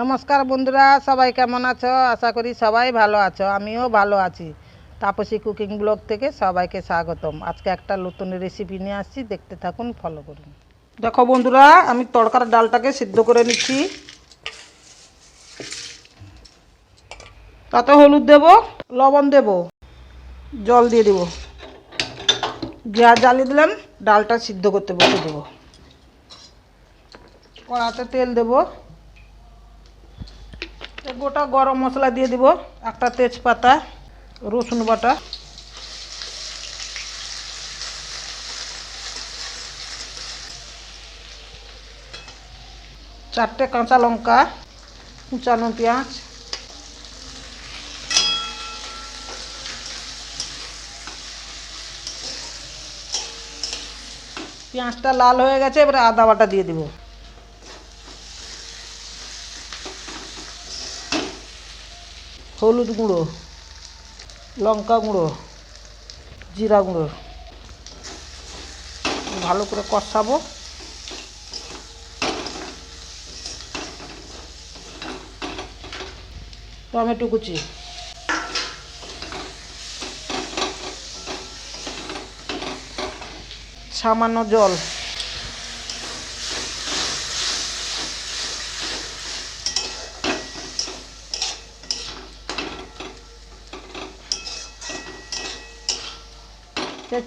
নমস্কার বন্ধুরা, সবাই কেমন আছো? আশা করি সবাই ভালো আছো, আমিও ভালো আছি। তাপসী কুকিং ব্লগ থেকে সবাইকে স্বাগতম। আজকে একটা নতুন রেসিপি নিয়ে আসছি, দেখতে থাকুন ফলো করুন। দেখো বন্ধুরা, আমি তড়কার ডালটাকে সিদ্ধ করে নিচ্ছি। তাতে হলুদ দেব, লবণ দেব, জল দিয়ে দেব। গ্যাস জ্বালিয়ে দিলাম, ডালটা সিদ্ধ করতে বসে দেবো। কড়াতে তেল দেবো। গোটা গরম মশলা দিয়ে দিব। একটা তেজপাতা, রসুন বাটা। চারটে কাঁচা লঙ্কা কুচানো পেঁয়াজ। পেঁয়াজটা লাল হয়ে গেছে, এবারে আদা বাটা দিয়ে দিব। হলুদ গুঁড়ো লঙ্কা গুঁড়ো জিরা গুঁড়ো। ভালো করে কষাবো। টমেটো কুচি। সামান্য জল।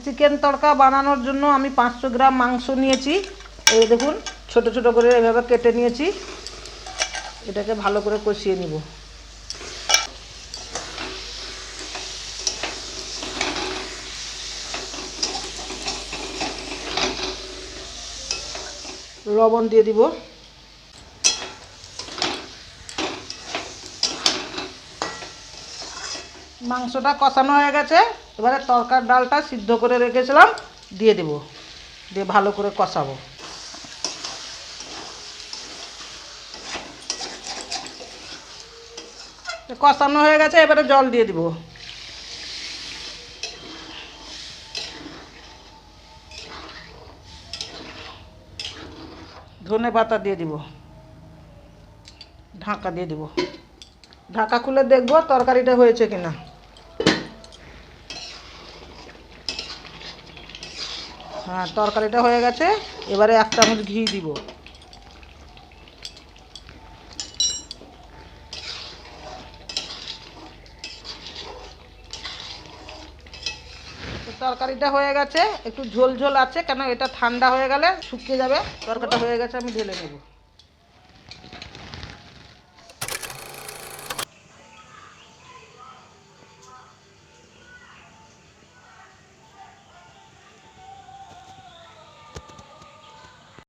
চিকেন তড়কা বানানোর জন্য আমি পাঁচশো গ্রাম মাংস নিয়েছি। এই দেখুন, ছোট ছোট করে এভাবে কেটে নিয়েছি। এটাকে ভালো করে কষিয়ে নিব। লবণ দিয়ে দিব। মাংসটা কষানো হয়ে গেছে। এবারে তরকার ডালটা সিদ্ধ করে রেখেছিলাম, দিয়ে দেব। দিয়ে ভালো করে কষাবো। কষানো হয়ে গেছে, এবারে জল দিয়ে দিব। ধনে পাতা দিয়ে দিব। ঢাকা দিয়ে দিব। ঢাকা খুলে দেখব তরকারিটা হয়েছে কিনা। হ্যাঁ তরকারিটা হয়ে গেছে। এবারে এক চামচ ঘি দিব। তরকারিটা হয়ে গেছে। একটু ঝোল ঝোল আছে, কেন এটা ঠান্ডা হয়ে গেলে শুকিয়ে যাবে। তরকারিটা হয়ে গেছে, আমি ঢেলে নেব।